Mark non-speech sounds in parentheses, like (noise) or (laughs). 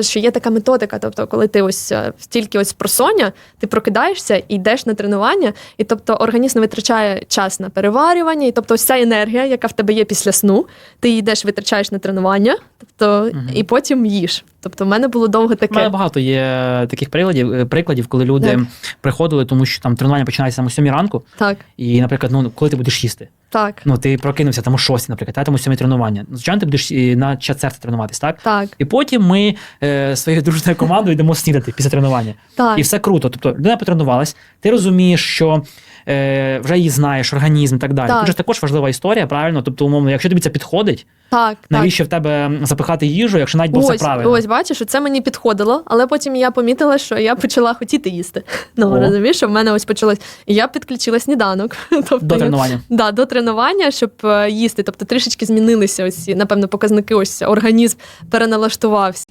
Що є така методика, тобто, коли ти ось е, тільки ось просоня, ти прокидаєшся і йдеш на тренування, і тобто організм витрачає час на переварювання, і тобто ось ця енергія, яка в тебе є після сну, ти йдеш, витрачаєш на тренування, тобто угу. і потім їш. Тобто, в мене було довго таке. У мене багато є таких прикладів, е, прикладів, коли люди Так. приходили, тому що там тренування починається там о 7 ранку, Так, і, наприклад, ну коли ти будеш їсти? так, Ну, ти прокинувся там о 6, наприклад, а там о 7 тренування. Ну, Звичайно, ти будеш і на час серця тренуватись, так? так, І потім ми е, своєю дружною командою йдемо снідати після тренування. так. І все круто. Тобто людина потренувалась, ти розумієш, що е, вже її знаєш, організм і так далі. Так. Тут же також важлива історія, правильно? Тобто, умовно, якщо тобі це підходить, Так, так. навіщо в тебе запихати їжу, якщо навіть було все правильно? ось бачиш, це мені підходило, але потім я помітила, що я почала хотіти їсти. (laughs) Ну О. розумієш, що в мене ось почалось. Я підключила сніданок. (laughs) Тобто До тренування. Да, до тренування, щоб е, їсти. Тобто трішечки змінилися ось напевно, показники. Ось організм переналаштувався.